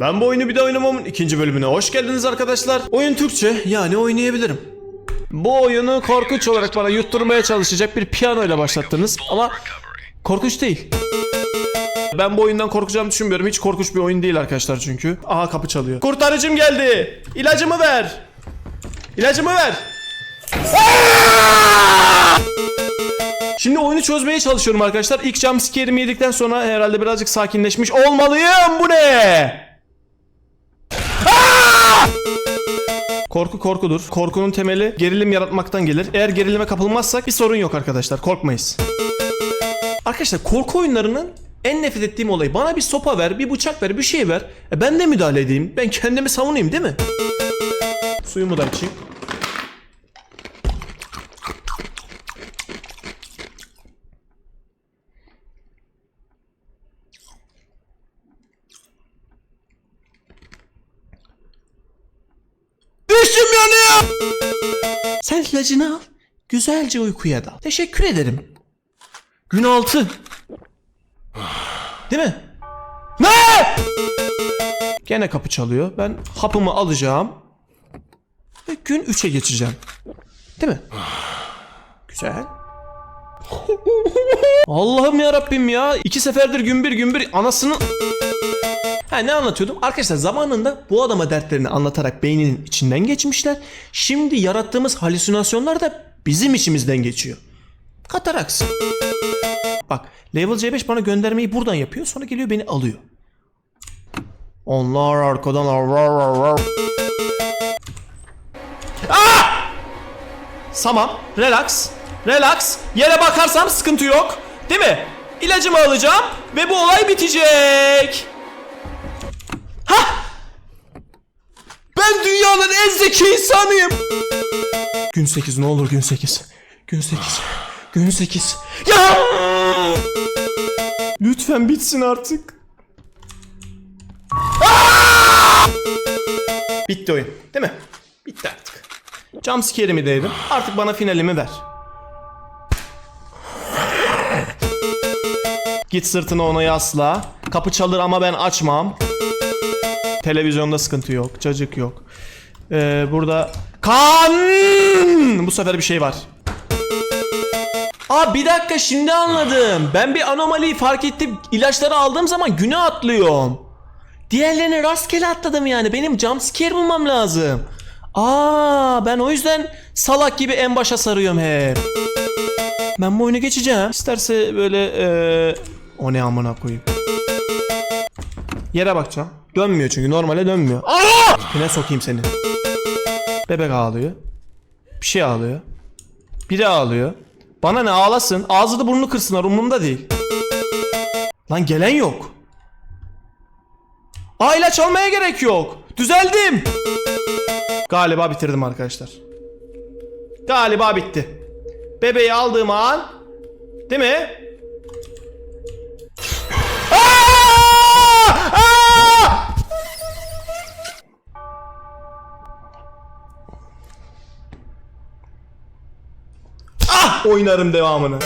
Ben bu oyunu bir de oynamamın ikinci bölümüne hoş geldiniz arkadaşlar. Oyun Türkçe yani oynayabilirim. Bu oyunu korkunç olarak bana yutturmaya çalışacak bir piyano ile başlattınız ama korkunç değil. Ben bu oyundan korkacağımı düşünmüyorum. Hiç korkunç bir oyun değil arkadaşlar çünkü. Aha kapı çalıyor. Kurtarıcım geldi. İlacımı ver. İlacımı ver. Şimdi oyunu çözmeye çalışıyorum arkadaşlar. İlk jumpscare'imi yedikten sonra herhalde birazcık sakinleşmiş olmalıyım. Bu ne? Korku korkudur. Korkunun temeli gerilim yaratmaktan gelir. Eğer gerilime kapılmazsak bir sorun yok arkadaşlar. Korkmayız. Arkadaşlar korku oyunlarının en nefret ettiğim olay. Bana bir sopa ver, bir bıçak ver, bir şey ver. E ben de müdahale edeyim. Ben kendimi savunayım değil mi? Suyumu da içeyim. Düşüm yanıyor. Sen ilacını al. Güzelce uykuya dal. Teşekkür ederim. Gün altı. Değil mi? Ne? Gene kapı çalıyor. Ben hapımı alacağım. Ve gün 3'e geçeceğim. Değil mi? Güzel. Allah'ım ya Rabbim ya. İki seferdir gün bir gün bir anasını... Ha ne anlatıyordum? Arkadaşlar zamanında bu adama dertlerini anlatarak beyninin içinden geçmişler. Şimdi yarattığımız halüsinasyonlar da bizim içimizden geçiyor. Kataraks. Bak level C5 bana göndermeyi buradan yapıyor sonra geliyor beni alıyor. Onlar arkadan ar- ar- ar- ar- Ah! Tamam relax relax yere bakarsam sıkıntı yok değil mi? İlacımı alacağım ve bu olay bitecek. Ben dünyanın en zeki insanıyım. Gün 8 ne olur gün 8. Gün 8. Gün 8. Ya! Lütfen bitsin artık. Bitti oyun değil mi? Bitti artık. Jumpscare'imi de yedim. Artık bana finalimi ver. Git sırtını ona yasla. Kapı çalır ama ben açmam. Televizyonda sıkıntı yok. Cacık yok. Ee, burada kan. Bu sefer bir şey var. Aa bir dakika şimdi anladım. Ben bir anomaliyi fark ettim. İlaçları aldığım zaman güne atlıyorum. Diğerlerini rastgele atladım yani. Benim jumpscare bulmam lazım. Aa ben o yüzden salak gibi en başa sarıyorum hep. Ben bu oyunu geçeceğim. İsterse böyle eee o ne amına koyayım. Yere bakacağım. Dönmüyor çünkü normale dönmüyor. Aa! Yine sokayım seni. Bebek ağlıyor. Bir şey ağlıyor. Biri ağlıyor. Bana ne ağlasın. Ağzını burnunu kırsınlar umurumda değil. Lan gelen yok. Aa ilaç almaya gerek yok. Düzeldim. Galiba bitirdim arkadaşlar. Galiba bitti. Bebeği aldığım an değil mi? Oynarım devamını.